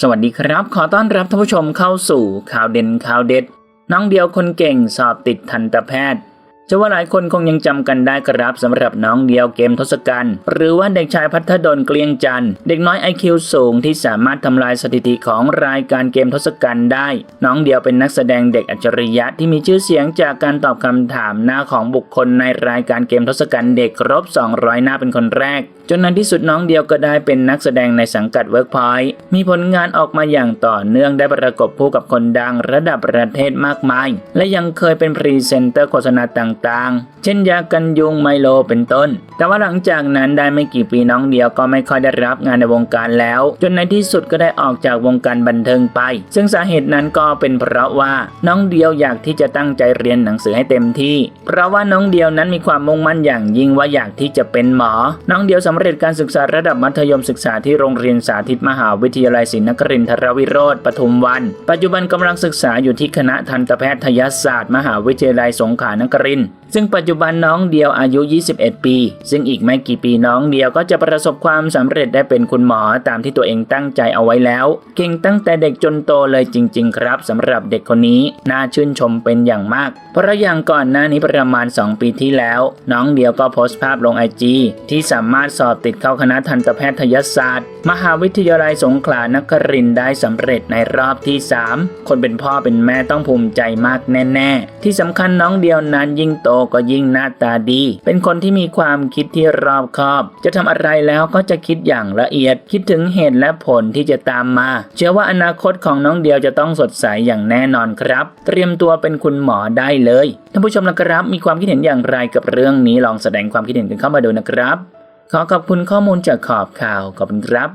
สวัสดีครับ ขอต้อนรับท่านผู้ชมเข้าสู่ข่าวเด่นข่าวเด็ด น้องเดียวคนเก่งสอบติดทันตแพทย์ เชื่อว่าหลายคนคงยังจำกันได้ครับสำหรับน้องเดียวเกมทศกัณฐ์หรือว่าเด็กชายพัฒดลเกลียงจันทร์เด็กน้อย IQ สูงที่สามารถทำลายสถิติของรายการเกมทศกัณฐ์ได้ น้องเดียวเป็นนักแสดงเด็กอัจฉริยะที่มีชื่อเสียงจากการตอบคำถามหน้าของบุคคลในรายการเกมทศกัณฐ์เด็กครบ 200 หน้าเป็นคนแรก จนในที่สุดน้องเดียวก็ได้เป็นนักแสดงในสังกัดเวิร์กพอยต์มีผลงานออกมาอย่างต่อเนื่องได้ประกบคู่กับคนดังระดับประเทศมากมาย และยังเคยเป็นพรีเซนเตอร์โฆษณาต่างๆ เช่นยากันยุงไมโลเป็นต้น แต่ว่าหลังจากนั้นได้ไม่กี่ปีน้องเดียวก็ไม่ค่อยได้รับงานในวงการแล้ว จนในที่สุดก็ได้ออกจากวงการบันเทิงไป ซึ่งสาเหตุนั้นก็เป็นเพราะว่าน้องเดียวอยากที่จะตั้งใจเรียนหนังสือให้เต็มที่ เพราะว่าน้องเดียวนั้นมีความมุ่งมั่นอย่างยิ่งว่าอยากที่จะเป็นหมอ น้องเดียวสำเร็จการศึกษาระดับมัธยมศึกษาที่โรงเรียนสาธิตมหาวิทยาลัยศรีนครินทรวิโรธปทุมวัน ปัจจุบันกำลังศึกษาอยู่ที่คณะทันตแพทยศาสตร์ มหาวิทยาลัยสงขลานครินทร์ซึ่งปัจจุบันน้องเดียวอายุ 21 ปี ซึ่งอีกไม่กี่ปีน้องเดียวก็จะประสบความสำเร็จได้เป็นคุณหมอตามที่ตัวเองตั้งใจเอาไว้แล้ว เก่งตั้งแต่เด็กจนโตเลยจริง ๆ ครับสำหรับเด็กคนนี้น่าชื่นชมเป็นอย่างมาก เพราะอย่างก่อนหน้านี้ประมาณ 2 ปีที่แล้ว น้องเดียวก็โพสต์ภาพลงไอจีที่สามารถสอบติดเข้าคณะทันตแพทยศาสตร์ มหาวิทยาลัยสงขลานครินทร์ได้สำเร็จในรอบที่ 3 คนเป็นพ่อเป็นแม่ต้องภูมิใจมากแน่ ๆ ที่สำคัญน้องเดียวนั้นยิ่งโตก็ยิ่งหน้าตาดี เป็นคนที่มีความคิดที่รอบคอบ จะทำอะไรแล้วก็จะคิดอย่างละเอียด คิดถึงเหตุและผลที่จะตามมา เชื่อว่าอนาคตของน้องเดียวจะต้องสดใสอย่างแน่นอนครับ เตรียมตัวเป็นคุณหมอได้เลยท่านผู้ชมนะครับ มีความคิดเห็นอย่างไรกับเรื่องนี้ลองแสดงความคิดเห็นกันเข้ามาดูนะครับ ขอขอบคุณข้อมูลจากขอบข่าวขอบคุณครับ